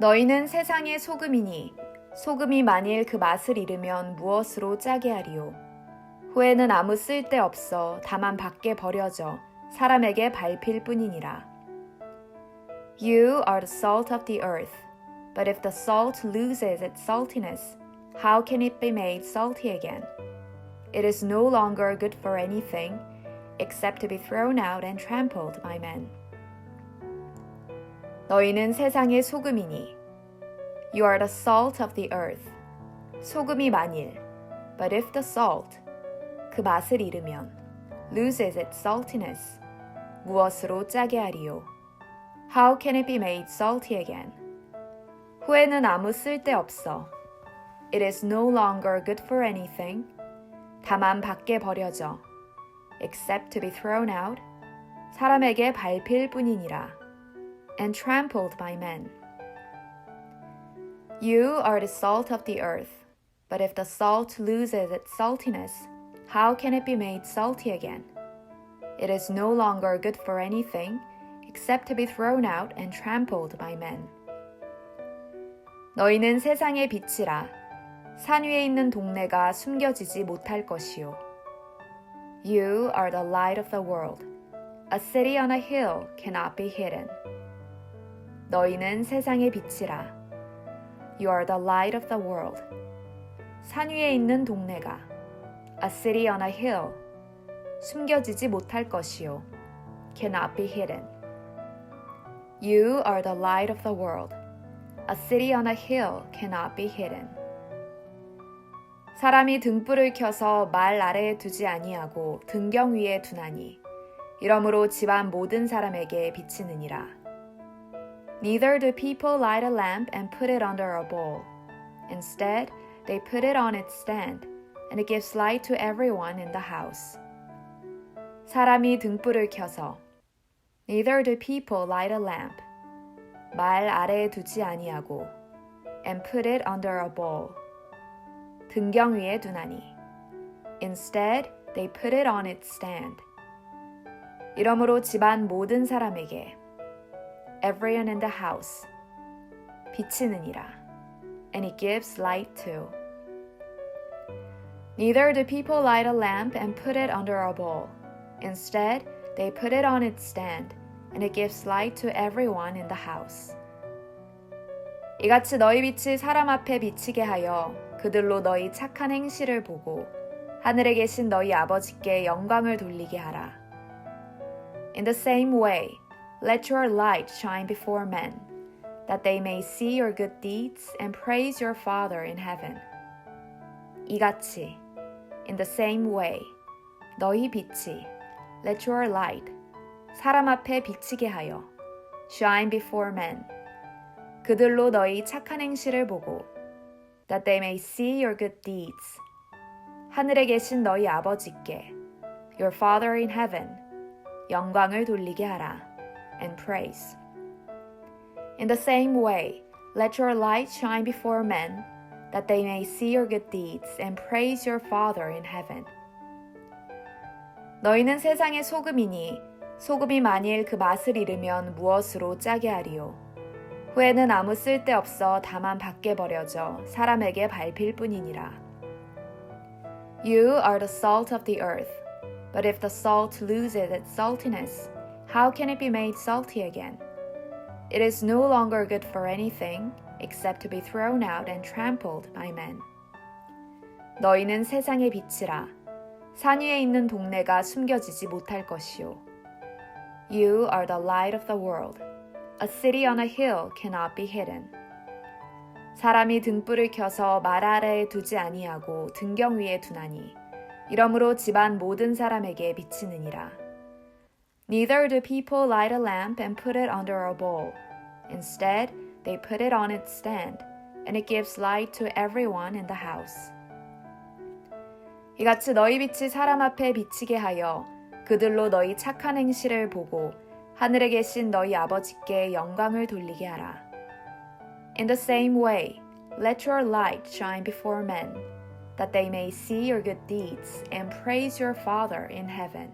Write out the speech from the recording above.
너희는 세상의 소금이니 소금이 만일 그 맛을 잃으면 무엇으로 짜게 하리요 후에는 아무 쓸데 없어 다만 밖에 버려져 사람에게 밟힐 뿐이니라 You are the salt of the earth but if the salt loses its saltiness how can it be made salty again It is no longer good for anything except to be thrown out and trampled by men 너희는 세상의 소금이니 You are the salt of the earth. 소금이 만일 But if the salt 그 맛을 잃으면 loses its saltiness 무엇으로 짜게 하리요 How can it be made salty again? 후에는 아무 쓸데 없어 It is no longer good for anything 다만 밖에 버려져 except to be thrown out 사람에게 밟힐 뿐이니라 and trampled by men. You are the salt of the earth, but if the salt loses its saltiness, how can it be made salty again? It is no longer good for anything except to be thrown out and trampled by men. 너희는 세상의 빛이라 산 위에 있는 동네가 숨겨지지 못할 것이요. You are the light of the world. A city on a hill cannot be hidden. 너희는 세상의 빛이라. You are the light of the world. 산 위에 있는 동네가 A city on a hill 숨겨지지 못할 것이요 cannot be hidden. You are the light of the world. A city on a hill cannot be hidden. 사람이 등불을 켜서 말 아래에 두지 아니하고 등경 위에 두나니 이러므로 집안 모든 사람에게 비치느니라. Neither do people light a lamp and put it under a bowl. Instead, they put it on its stand, and it gives light to everyone in the house. 사람이 등불을 켜서 Neither do people light a lamp. 말 아래에 두지 아니하고 and put it under a bowl. 등경 위에 두나니 Instead, they put it on its stand. 이러므로 집안 모든 사람에게 everyone in the house 비치느니라 and it gives light to Neither do people light a lamp and put it under a bowl instead they put it on its stand and it gives light to everyone in the house 이같이 너희 빛이 사람 앞에 비치게 하여 그들로 너희 착한 행실을 보고 하늘에 계신 너희 아버지께 영광을 돌리게 하라. In the same way, let your light shine before men, that they may see your good deeds and praise your Father in heaven. 이같이, in the same way, 너희 빛이, let your light, 사람 앞에 비치게 하여, shine before men, 그들로 너희 착한 행실을 보고, that they may see your good deeds, 하늘에 계신 너희 아버지께, your Father in heaven, 영광을 돌리게 하라, And praise. In the same way, let your light shine before men, that they may see your good deeds and praise your Father in heaven. 너희는 세상의 소금이니 소금이 만일 그 맛을 잃으면 무엇으로 짜게 하리요? 후에는 아무 쓸데 없어 다만 밖에 버려져 사람에게 밟힐 뿐이니라. You are the salt of the earth, but if the salt loses its saltiness, how can it be made salty again? It is no longer good for anything except to be thrown out and trampled by men. 너희는 세상의 빛이라 산 위에 있는 동네가 숨겨지지 못할 것이요. You are the light of the world. A city on a hill cannot be hidden. 사람이 등불을 켜서 말 아래에 두지 아니하고 등경 위에 두나니 이러므로 집안 모든 사람에게 비치느니라. Neither do people light a lamp and put it under a bowl. Instead, they put it on its stand, and it gives light to everyone in the house. 이같이 너희 빛이 사람 앞에 비치게 하여 그들로 너희 착한 행실을 보고 하늘에 계신 너희 아버지께 영광을 돌리게 하라. In the same way, let your light shine before men, that they may see your good deeds and praise your Father in heaven.